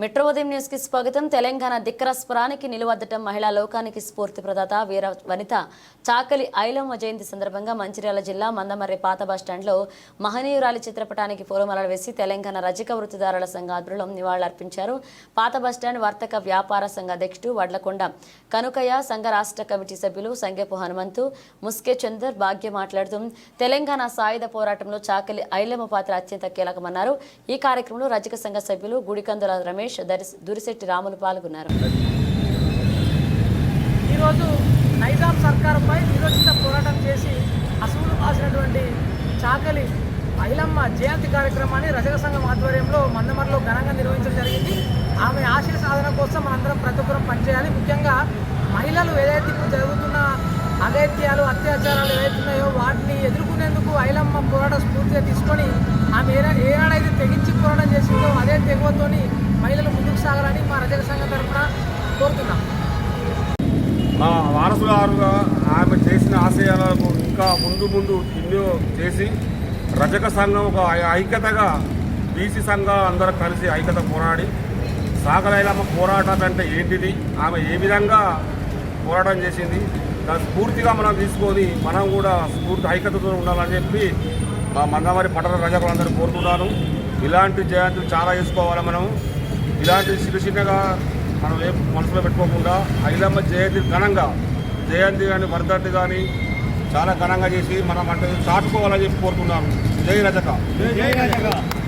Metro ఉదయం న్యూస్కి స్వాగతం. తెలంగాణ దిక్కర స్వరానికి నిలువద్దటం మహిళా లోకానికి స్ఫూర్తి ప్రదాత వీర వనిత. చాకలి ఐలమ్మ జయంతి సందర్భంగా మంచిర్యాల జిల్లా మందమర్రి పాత బస్టాండ్లో మహనీయురాలి చిత్రపటానికి పూలమాలలు వేసి తెలంగాణ రజక వృత్తిదారుల సంఘ ఆధ్వర్యంలో నివాళులర్పించారు. పాత బస్టాండ్ వర్తక వ్యాపార సంఘ అధ్యక్షుడు వడ్లకొండ. కనుకయ్య సంఘ రాష్ట్ర కమిటీ సభ్యులు సంగెపు హనుమంతు. ముస్కే చందర్ భాగ్య మాట్లాడుతూ తెలంగాణ సాయుధ పోరాటంలో చాకలి ఐలమ్మ పాత్ర అత్యంత కీలకమన్నారు. ఈ కార్యక్రమంలో రజక సంఘ సభ్యులు గుడికందుల రమేష్ రమేష్ దురిశెట్టి రాములు పాల్గొన్నారు. ఈరోజు నైజాం సర్కారుపై నిరోచిత పోరాటం చేసి అసూలు కాసినటువంటి చాకలి ఐలమ్మ జయంతి కార్యక్రమాన్ని రజక సంఘం ఆధ్వర్యంలో మందమర్లో ఘనంగా నిర్వహించడం జరిగింది. ఆమె ఆశయ సాధన కోసం మనందరం ప్రతి ఒక్కరం పనిచేయాలి. ముఖ్యంగా మహిళలు ఏదైతే ఇప్పుడు జరుగుతున్న అగైత్యాలు అత్యాచారాలు ఏవైతున్నాయో వాటిని ఎదుర్కొనేందుకు ఐలమ్మ పోరాట స్ఫూర్తిగా తీసుకొని ఆమె ఏ ఏనాడైతే తెగించి పోరాటం చేసిందో అదే తెగువతోని కొనసాగాలని మా రజక సంఘం తరఫున కోరుతున్నాం. మా వారసుగారుగా ఆమె చేసిన ఆశయాలకు ఇంకా ముందు ముందు ఎన్నో చేసి రజక సంఘం ఒక ఐక్యతగా బీసీ సంఘాలు అందరూ కలిసి ఐక్యత పోరాడి సాగలైలమ్మ పోరాటం అంటే ఏంటిది? ఆమె ఏ విధంగా పోరాటం చేసింది? దాని స్ఫూర్తిగా మనం తీసుకొని మనం కూడా స్ఫూర్తి ఐక్యతతో ఉండాలని చెప్పి మా మందమరి పట్టణ రజకులందరూ కోరుతున్నాను ఇలాంటి జయంతులు చాలా చేసుకోవాలి మనం. ఇలాంటి చిన్న చిన్నగా మనం ఏ మనసులో పెట్టుకోకుండా ఐలమ్మ జయంతి ఘనంగా జయంతి కానీ వర్ధంతి కానీ చాలా ఘనంగా చేసి మనం అంటే చాటుకోవాలని చెప్పి కోరుతున్నాను జై రజక.